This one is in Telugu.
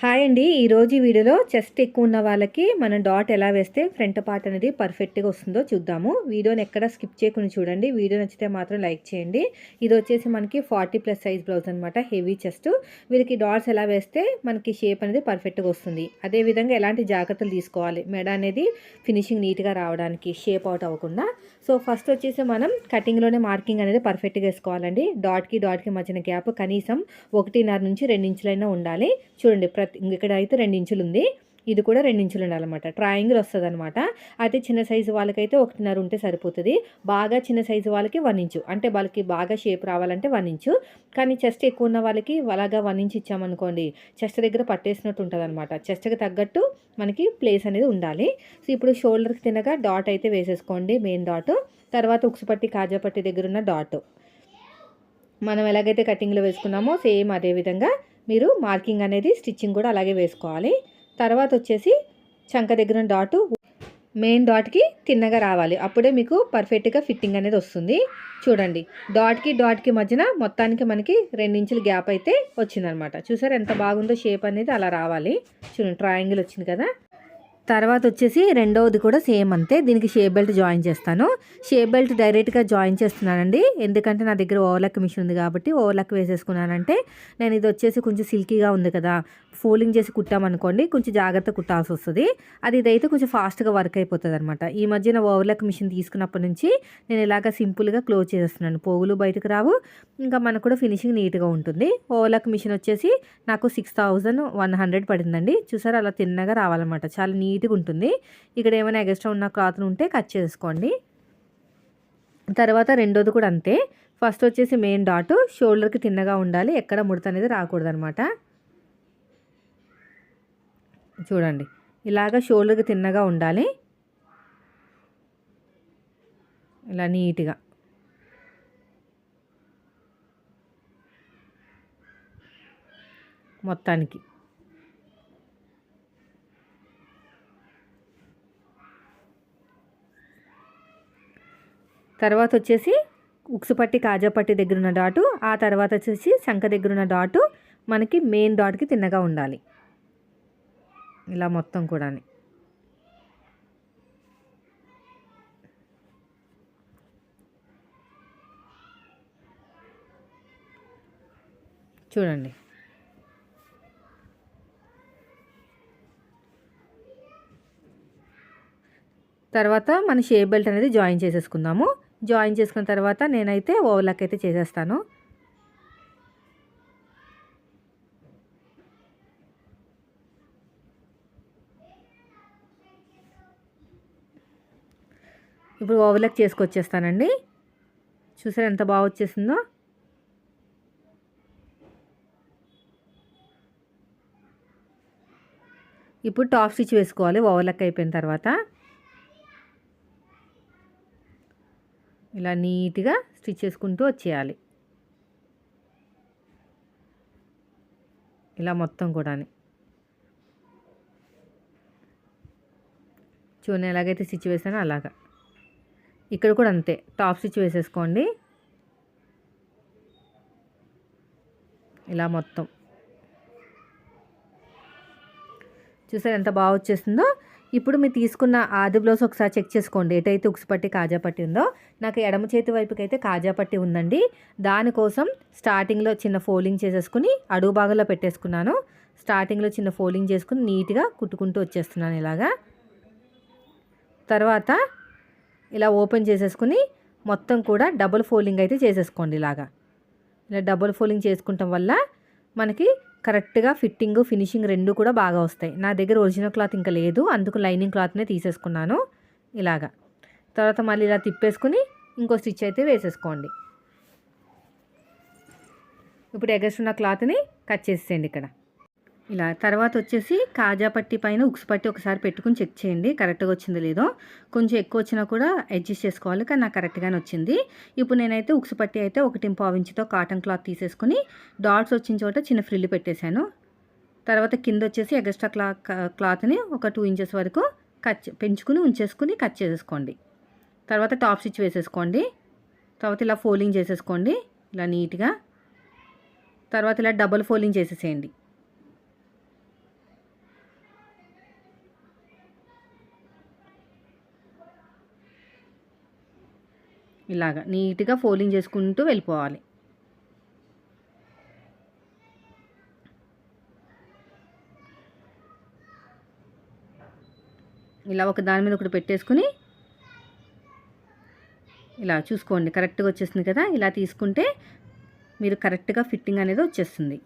హాయ్ అండి ఈరోజు ఈ వీడియోలో చెస్ట్ ఎక్కువ ఉన్న వాళ్ళకి మనం డాట్ ఎలా వేస్తే ఫ్రంట్ పార్ట్ అనేది పర్ఫెక్ట్గా వస్తుందో చూద్దాము. వీడియోని ఎక్కడ స్కిప్ చేయకుండా చూడండి. వీడియో నచ్చితే మాత్రం లైక్ చేయండి. ఇది వచ్చేసి మనకి ఫార్టీ ప్లస్ సైజ్ బ్లౌజ్ అనమాట హెవీ చెస్ట్. వీరికి డాట్స్ ఎలా వేస్తే మనకి షేప్ అనేది పర్ఫెక్ట్గా వస్తుంది. అదేవిధంగా ఎలాంటి జాగ్రత్తలు తీసుకోవాలి? మెడ అనేది ఫినిషింగ్ నీట్గా రావడానికి షేప్ అవుట్ అవ్వకుండా. సో ఫస్ట్ వచ్చేసి మనం కటింగ్లోనే మార్కింగ్ అనేది పర్ఫెక్ట్గా వేసుకోవాలండి. డాట్కి డాట్కి మధ్యన గ్యాప్ కనీసం ఒకటిన్నర నుంచి రెండించులైనా ఉండాలి. చూడండి ప్రతి ఇక్కడ అయితే రెండు ఇంచులు ఉంది ఇది కూడా రెండు ఇంచులు ఉండాలన్నమాట ట్రయాంగిల్ వస్తుంది అనమాట అయితే చిన్న సైజు వాళ్ళకైతే ఒకటిన్నర ఉంటే సరిపోతుంది. బాగా చిన్న సైజు వాళ్ళకి వన్ ఇంచు అంటే వాళ్ళకి బాగా షేప్ రావాలంటే వన్ ఇంచు కానీ చెస్ట్ ఎక్కువ ఉన్న వాళ్ళకి అలాగా వన్ ఇంచ్ ఇచ్చామనుకోండి చెస్ట్ దగ్గర పట్టేసినట్టు ఉంటుంది అనమాట చెస్ట్కి తగ్గట్టు మనకి ప్లేస్ అనేది ఉండాలి. సో ఇప్పుడు షోల్డర్కి తినగా డాట్ అయితే వేసేసుకోండి మెయిన్ డాట్. తర్వాత ఉక్సుపట్టి కాజాపట్టి దగ్గర ఉన్న డాట్. మనం ఎలాగైతే కటింగ్లో వేసుకున్నామో సేమ్ అదే విధంగా మీరు మార్కింగ్ అనేది స్టిచ్చింగ్ కూడా అలాగే వేసుకోవాలి. తర్వాత వచ్చేసి చంక దగ్గర డాటు మెయిన్ డాట్కి తిన్నగా రావాలి. అప్పుడే మీకు పర్ఫెక్ట్గా ఫిట్టింగ్ అనేది వస్తుంది. చూడండి. డాట్కి డాట్కి మధ్యన మొత్తానికి మనకి రెండించుల గ్యాప్ అయితే వచ్చిందనమాట. చూసారు ఎంత బాగుందో షేప్ అనేది అలా రావాలి. చూడండి ట్రయాంగిల్ వచ్చింది కదా. తర్వాత వచ్చేసి రెండవది కూడా సేమ్ అంతే. దీనికి షేప్ బెల్ట్ జాయిన్ చేస్తాను. షేప్ బెల్ట్ డైరెక్ట్గా జాయిన్ చేస్తున్నానండి. ఎందుకంటే నా దగ్గర ఓవర్లక్ మిషన్ ఉంది కాబట్టి ఓవర్లక్ వేసేసుకున్నానంటే నేను ఇది వచ్చేసి కొంచెం సిల్కీగా ఉంది కదా. ఫోల్డింగ్ చేసి కుట్టామనుకోండి కొంచెం జాగ్రత్త కుట్టాల్సి వస్తుంది. అది ఇదైతే కొంచెం ఫాస్ట్గా వర్క్ అయిపోతుంది అనమాట ఈ మధ్యన ఓవర్లక్ మిషన్ తీసుకున్నప్పటి నుంచి నేను ఇలాగ సింపుల్గా క్లోజ్ చేసేస్తున్నాను. పోగులు బయటకు రావు. ఇంకా మనకు కూడా ఫినిషింగ్ నీట్గా ఉంటుంది. ఓవర్లక్ మిషన్ వచ్చేసి నాకు సిక్స్ థౌజండ్ వన్ హండ్రెడ్ పడిందండి. చూసారు అలా తిన్నగా రావాలన్నమాట. చాలా నీట్ నీట్గా ఉంటుంది. ఇక్కడ ఏమైనా ఎక్స్ట్రా ఉన్న క్లాత్లు ఉంటే కట్ చేసుకోండి. తర్వాత రెండోది కూడా అంతే. ఫస్ట్ వచ్చేసి మెయిన్ డాట్. షోల్డర్కి తిన్నగా ఉండాలి. ఎక్కడ ముడత అనేది రాకూడదనమాట. చూడండి. ఇలాగ షోల్డర్కి తిన్నగా ఉండాలి. ఇలా నీట్గా. మొత్తానికి. తర్వాత వచ్చేసి ఉక్సుపట్టి కాజాపట్టి దగ్గర ఉన్న డాటు ఆ తర్వాత వచ్చేసి శంఖ దగ్గర ఉన్న డాటు మనకి మెయిన్ డాట్కి తిన్నగా ఉండాలి. ఇలా మొత్తం కూడా చూడండి. తర్వాత మన షేప్ బెల్ట్ అనేది జాయిన్ చేసేసుకుందాము. జాయిన్ చేసుకున్న తర్వాత నేనైతే ఓవర్లాక్ అయితే చేసేస్తాను. ఇప్పుడు ఓవర్లాక్ చేసుకొచ్చేస్తానండి. చూసారు ఎంత బాగా వచ్చేసిందో? ఇప్పుడు టాప్ స్టిచ్ వేసుకోవాలి ఓవర్లాక్ అయిపోయిన తర్వాత. ఇలా నీట్గా స్టిచ్ చేసుకుంటూ వచ్చేయాలి. ఇలా మొత్తం కూడా చూడండి ఎలాగైతే స్టిచ్ వేసానో అలాగా. ఇక్కడ కూడా అంతే టాప్ స్టిచ్ వేసేసుకోండి. ఇలా మొత్తం. చూసారు ఎంత బాగా వచ్చేసిందో? ఇప్పుడు మీరు తీసుకున్న ఆది బ్లౌజ్ ఒకసారి చెక్ చేసుకోండి. ఎటైతే ఉక్సుపట్టి కాజాపట్టి ఉందో నాకు ఎడమ చేతి వైపుకి అయితే కాజాపట్టి ఉందండి. దానికోసం స్టార్టింగ్లో చిన్న ఫోల్డింగ్ చేసేసుకుని అడుగు భాగంలో పెట్టేసుకున్నాను. స్టార్టింగ్లో చిన్న ఫోల్డింగ్ చేసుకుని నీట్గా కుట్టుకుంటూ వచ్చేస్తున్నాను ఇలాగా. తర్వాత ఇలా ఓపెన్ చేసేసుకుని మొత్తం కూడా డబుల్ ఫోల్డింగ్ అయితే చేసేసుకోండి ఇలాగా. ఇలా డబుల్ ఫోల్డింగ్ చేసుకుంటాం వల్ల మనకి కరెక్ట్గా ఫిట్టింగ్ ఫినిషింగ్ రెండు కూడా బాగా వస్తాయి. నా దగ్గర ఒరిజినల్ క్లాత్ ఇంకా లేదు. అందుకు లైనింగ్ క్లాత్నే తీసేసుకున్నాను. ఇలాగా. తర్వాత మళ్ళీ ఇలా తిప్పేసుకుని ఇంకో స్టిచ్ అయితే వేసేసుకోండి. ఇప్పుడు ఎగస్టున్న క్లాత్ని కట్ చేసేయండి ఇక్కడ. ఇలా తర్వాత వచ్చేసి కాజా పట్టి పైన ఉక్స్ పట్టి ఒకసారి పెట్టుకుని చెక్ చేయండి. కరెక్ట్గా వచ్చిందో లేదో. కొంచెం ఎక్కువ వచ్చినా కూడా అడ్జస్ట్ చేసుకోవాలి. కానీ నాకు కరెక్ట్గానే వచ్చింది. ఇప్పుడు నేనైతే ఉక్స్ పట్టి అయితే ఒకటి పావించితో కాటన్ క్లాత్ తీసేసుకుని డాట్స్ వచ్చిన చోట చిన్న ఫ్రిల్లు పెట్టేశాను. తర్వాత కింద వచ్చేసి ఎగస్ట్రా క్లా క్లాత్ని ఒక టూ ఇంచెస్ వరకు కట్ పెంచుకుని ఉంచేసుకుని కట్ చేసేసుకోండి. తర్వాత టాప్ స్టిచ్ వేసేసుకోండి. తర్వాత ఇలా ఫోల్డింగ్ చేసేసుకోండి. ఇలా నీట్గా. తర్వాత ఇలా డబల్ ఫోల్డింగ్ చేసేసేయండి. ఇలాగా నీట్గా ఫోల్డింగ్ చేసుకుంటూ వెళ్ళిపోవాలి. ఇలా ఒక దాని మీద ఒకటి పెట్టేసుకుని ఇలా చూసుకోండి. కరెక్ట్గా వచ్చేస్తుంది కదా? ఇలా తీసుకుంటే మీరు కరెక్ట్గా ఫిట్టింగ్ అనేది వచ్చేస్తుంది.